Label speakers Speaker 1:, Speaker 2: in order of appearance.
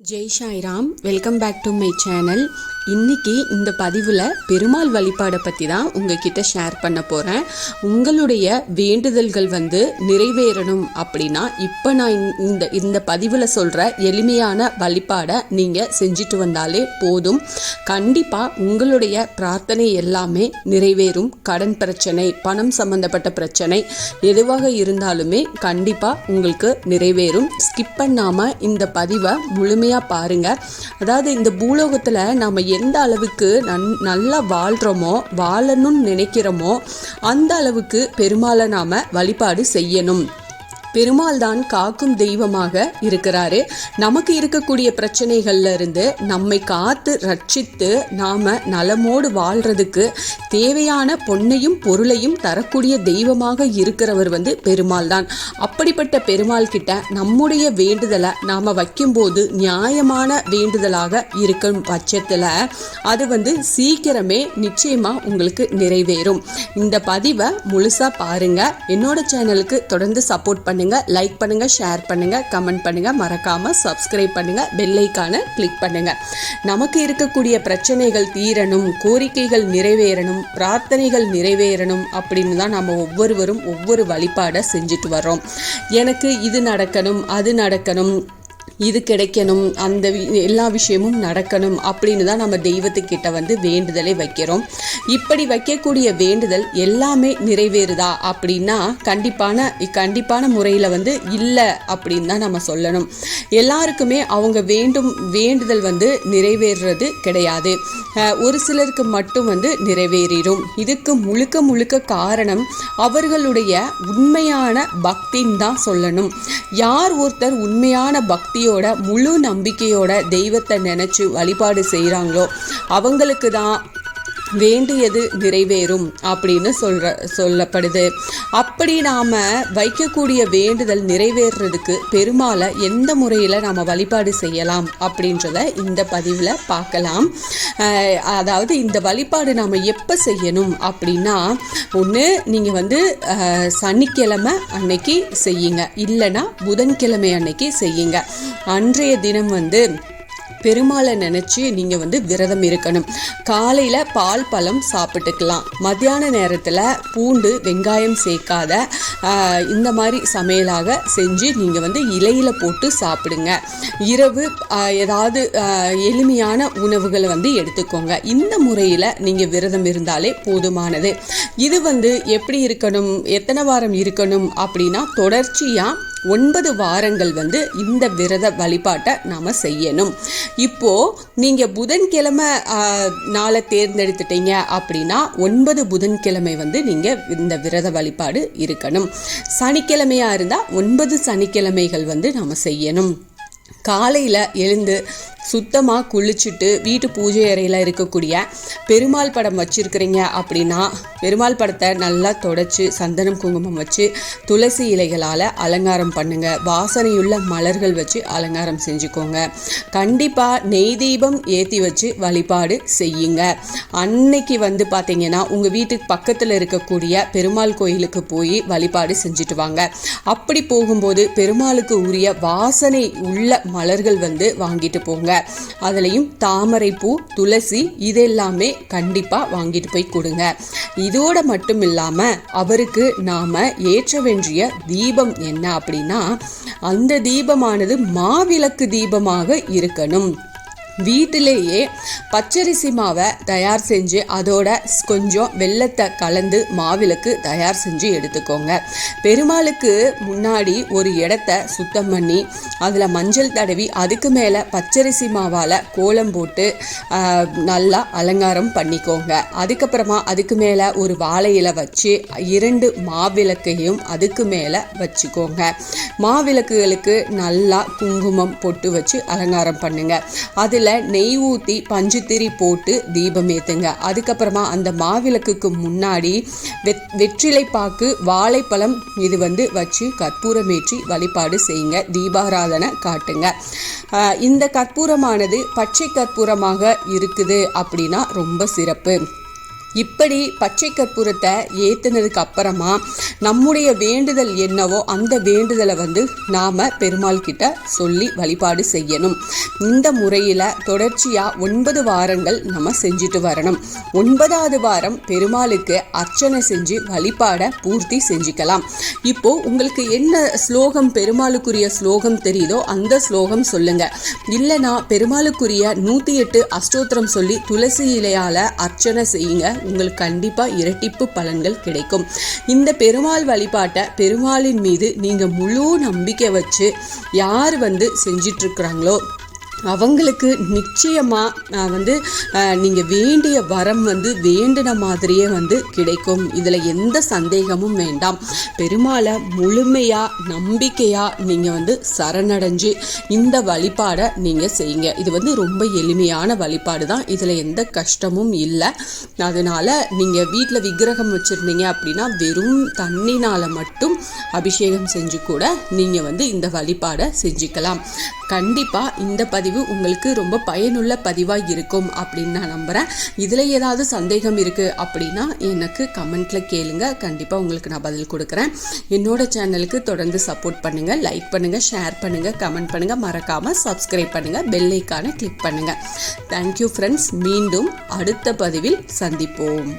Speaker 1: Jai Sairam welcome back to my channel. இன்னைக்கு இந்த பதிவில் பெருமாள் வழிபாடை பற்றி தான் உங்ககிட்ட ஷேர் பண்ண போகிறேன் உங்களுடைய வேண்டுதல்கள் வந்து நிறைவேறணும் அப்படின்னா இப்போ நான் இந்த- இந்த பதிவில் சொல்கிற எளிமையான வழிபாடை நீங்கள் செஞ்சுட்டு வந்தாலே போதும். கண்டிப்பாக உங்களுடைய பிரார்த்தனை எல்லாமே நிறைவேறும். கடன் பிரச்சனை பணம் சம்மந்தப்பட்ட பிரச்சனை எதுவாக இருந்தாலுமே கண்டிப்பாக உங்களுக்கு நிறைவேறும். ஸ்கிப் பண்ணாமல் இந்த பதிவை முழுமையாக பாருங்கள் அதாவது இந்த பூலோகத்தில் நாம் எந்த அளவுக்கு நன் நல்லா வாழ்கிறோமோ வாழணும்னு நினைக்கிறோமோ அந்த அளவுக்கு பெருமாளை நாம் வழிபாடு செய்யணும். பெருமாள் தான் காக்கும் தெய்வமாக இருக்கிறாரு. நமக்கு இருக்கக்கூடிய பிரச்சனைகள்ல இருந்து நம்மை காத்து ரட்சித்து நாம நலமோடு வாழ்றதுக்கு தேவையான பொன்னையும் பொருளையும் தரக்கூடிய தெய்வமாக இருக்கிறவர் வந்து பெருமாள் தான் அப்படிப்பட்ட பெருமாள் கிட்ட நம்முடைய வேண்டுதலை நாம வைக்கும்போது நியாயமான வேண்டுதலாக இருக்கும் பட்சத்துல அது வந்து சீக்கிரமே நிச்சயமா உங்களுக்கு நிறைவேறும். இந்த பதிவை முழுசா பாருங்க. என்னோட சேனலுக்கு தொடர்ந்து சப்போர்ட் பண்ணுங்க. லைக் பண்ணுங்க ஷேர் பண்ணுங்க கமெண்ட் பண்ணுங்க மறக்காம சப்ஸ்கிரைப் பண்ணுங்க பெல்லைக்கான கிளிக் பண்ணுங்க. நமக்கு இருக்கக்கூடிய பிரச்சனைகள் தீரணும் கோரிக்கைகள் நிறைவேறணும் பிரார்த்தனைகள் நிறைவேறணும் அப்படின்னு தான் நம்ம ஒவ்வொருவரும் ஒவ்வொரு வழிபாடை செஞ்சுட்டு வரோம் எனக்கு இது நடக்கணும் அது நடக்கணும் இது கிடைக்கணும் அந்த வி- எல்லா விஷயமும் நடக்கணும் அப்படின்னு தான் நம்ம தெய்வத்துக்கிட்ட வந்து வேண்டுதலை வைக்கிறோம். இப்படி வைக்கக்கூடிய வேண்டுதல் எல்லாமே நிறைவேறுதா அப்படின்னா கண்டிப்பான கண்டிப்பான முறையில் வந்து இல்லை அப்படின்னு தான் நம்ம சொல்லணும். எல்லாருக்குமே அவங்க வேண்டும் வேண்டுதல் வந்து நிறைவேறுறது கிடையாது. ஒரு சிலருக்கு மட்டும் வந்து நிறைவேறிடும். இதுக்கு முழுக்க முழுக்க காரணம் அவர்களுடைய உண்மையான பக்தின்னு தான் சொல்லணும். யார் ஒருத்தர் உண்மையான பக்தியோட முழு நம்பிக்கையோட தெய்வத்தை நினைச்சு வழிபாடு செய்கிறாங்களோ அவங்களுக்கு தான் வேண்டியது நிறைவேறும் அப்படின்னு சொல்ற சொல்லப்படுது. அப்படி நாம் வைக்கக்கூடிய வேண்டுதல் நிறைவேறுறதுக்கு பெருமாளை எந்த முறையில் நாம் வழிபாடு செய்யலாம் அப்படின்றத இந்த பதிவில் பார்க்கலாம். அதாவது இந்த வழிபாடு நாம் எப்போ செய்யணும் அப்படின்னா ஒன்று நீங்கள் வந்து சனிக்கிழமை அன்னைக்கு செய்யுங்க. இல்லைன்னா புதன்கிழமை அன்னைக்கு செய்யுங்க. அன்றைய தினம் வந்து பெருமாளை நினச்சி நீங்கள் வந்து விரதம் இருக்கணும். காலையில் பால் பழம் சாப்பிட்டுக்கலாம். மத்தியான நேரத்தில் பூண்டு வெங்காயம் சேர்க்காத இந்த மாதிரி சமையலாக செஞ்சு நீங்கள் வந்து இலையில் போட்டு சாப்பிடுங்க. இரவு ஏதாவது எளிமையான உணவுகளை வந்து எடுத்துக்கோங்க. இந்த முறையில் நீங்கள் விரதம் இருந்தாலே போதுமானது. இது வந்து எப்படி இருக்கணும்? எத்தனை வாரம் இருக்கணும்? அப்படின்னா தொடர்ச்சியாக ஒன்பது வாரங்கள் வந்து இந்த விரத வழிபாட்டை நாம் செய்யணும். இப்போது நீங்கள் புதன்கிழமை நாளை தேர்ந்தெடுத்துட்டீங்க அப்படின்னா ஒன்பது புதன்கிழமை வந்து நீங்கள் இந்த விரத வழிபாடு இருக்கணும். சனிக்கிழமையாக இருந்தால் ஒன்பது சனிக்கிழமைகள் வந்து நாம் செய்யணும். காலையில் எழுந்து சுத்தமாக குளிச்சுட்டு வீட்டு பூஜை அறையில் இருக்கக்கூடிய பெருமாள் படம் வச்சுருக்கிறீங்க அப்படின்னா பெருமாள் படத்தை நல்லா தொடச்சி சந்தனம் குங்குமம் வச்சு துளசி இலைகளால் அலங்காரம் பண்ணுங்கள் வாசனையுள்ள மலர்கள் வச்சு அலங்காரம் செஞ்சுக்கோங்க. கண்டிப்பாக நெய் தீபம் ஏற்றி வச்சு வழிபாடு செய்யுங்க. அன்னைக்கு வந்து பார்த்தீங்கன்னா உங்கள் வீட்டுக்கு பக்கத்தில் இருக்கக்கூடிய பெருமாள் கோயிலுக்கு போய் வழிபாடு செஞ்சுட்டு வாங்க. அப்படி போகும்போது பெருமாளுக்கு உரிய வாசனை உள்ள மலர்கள் வந்து வாங்கிட்டு போங்க. அதுலேயும் தாமரை பூ துளசி இதெல்லாமே கண்டிப்பாக வாங்கிட்டு போய் கொடுங்க. இதோட மட்டும் இல்லாமல் அவருக்கு நாம் ஏற்ற வேண்டிய தீபம் என்ன அப்படின்னா அந்த தீபமானது மாவிளக்கு தீபமாக இருக்கணும். வீட்டிலேயே பச்சரிசி மாவை தயார் செஞ்சு அதோட கொஞ்சம் வெள்ளத்தை கலந்து மாவிளக்கு தயார் செஞ்சு எடுத்துக்கோங்க. பெருமாளுக்கு முன்னாடி ஒரு இடத்த சுத்தம் பண்ணி அதில் மஞ்சள் தடவி அதுக்கு மேலே பச்சரிசி மாவால் கோலம் போட்டு நல்லா அலங்காரம் பண்ணிக்கோங்க. அதுக்கப்புறமா அதுக்கு மேலே ஒரு வாழையில வச்சு இரண்டு மாவிளக்கையும் அதுக்கு மேலே வச்சுக்கோங்க. மாவிளக்குகளுக்கு நல்லா குங்குமம் பொட்டு வச்சு அலங்காரம் பண்ணுங்கள் அதில் நெய் ஊற்றி பஞ்சுத்திரி போட்டு தீபம் ஏற்றுங்க அதுக்கப்புறமா அந்த மாவிளக்குக்கு முன்னாடி வெத் வெற்றிலை பாக்கு வாழைப்பழம் இது வந்து வச்சு கற்பூரமேற்றி வழிபாடு செய்யுங்க. தீபாராதனை காட்டுங்க. இந்த கற்பூரமானது பச்சை கற்பூரமாக இருக்குது அப்படின்னா ரொம்ப சிறப்பு. இப்படி பச்சை கற்பூரத்தை ஏற்றுனதுக்கு அப்புறமா நம்முடைய வேண்டுதல் என்னவோ அந்த வேண்டுதலை வந்து நாம் பெருமாள் கிட்ட சொல்லி வழிபாடு செய்யணும். இந்த முறையில் தொடர்ச்சியாக ஒன்பது வாரங்கள் நம்ம செஞ்சுட்டு வரணும். ஒன்பதாவது வாரம் பெருமாளுக்கு அர்ச்சனை செஞ்சு வழிபாடை பூர்த்தி செஞ்சுக்கலாம். இப்போ உங்களுக்கு என்ன ஸ்லோகம் பெருமாளுக்குரிய ஸ்லோகம் தெரியுதோ அந்த ஸ்லோகம் சொல்லுங்க. இல்லைனா பெருமாளுக்குரிய நூற்றி எட்டு அஷ்டோத்திரம் சொல்லி துளசி இலையால் அர்ச்சனை செய்யுங்க. உங்களுக்கு கண்டிப்பாக இரட்டிப்பு பலன்கள் கிடைக்கும். இந்த பெருமாள் வழிபாட்டை பெருமாளின் மீது நீங்கள் முழு நம்பிக்கை வச்சு யார் வந்து செஞ்சிட்ருக்குறாங்களோ அவங்களுக்கு நிச்சயமாக நான் வந்து நீங்கள் வேண்டிய வரம் வந்து வேண்டின மாதிரியே வந்து கிடைக்கும். இதில் எந்த சந்தேகமும் வேண்டாம். பெருமாளை முழுமையாக நம்பிக்கையாக நீங்கள் வந்து சரணடைஞ்சு இந்த வழிபாடை நீங்கள் செய்யுங்க. இது வந்து ரொம்ப எளிமையான வழிபாடு தான் இதில் எந்த கஷ்டமும் இல்லை. அதனால் நீங்கள் வீட்டில் விக்கிரகம் வச்சுருந்தீங்க அப்படின்னா வெறும் தண்ணினால் மட்டும் அபிஷேகம் செஞ்சு கூட நீங்கள் வந்து இந்த வழிபாடை செஞ்சுக்கலாம். கண்டிப்பாக இந்த பதிவு உங்களுக்கு ரொம்ப பயனுள்ள பதிவாக இருக்கும் அப்படின்னு நான் நம்புகிறேன் இதில் ஏதாவது சந்தேகம் இருக்குது அப்படின்னா எனக்கு கமெண்ட்டில் கேளுங்க. கண்டிப்பாக உங்களுக்கு நான் பதில் கொடுக்குறேன். என்னோட சேனலுக்கு தொடர்ந்து சப்போர்ட் பண்ணுங்கள் லைக் பண்ணுங்கள் ஷேர் பண்ணுங்கள் கமெண்ட் பண்ணுங்கள் மறக்காமல் சப்ஸ்கிரைப் பண்ணுங்கள் பெல் ஐக்கானை கிளிக் பண்ணுங்கள் தேங்க்யூ ஃப்ரெண்ட்ஸ் மீண்டும் அடுத்த பதிவில் சந்திப்போம்.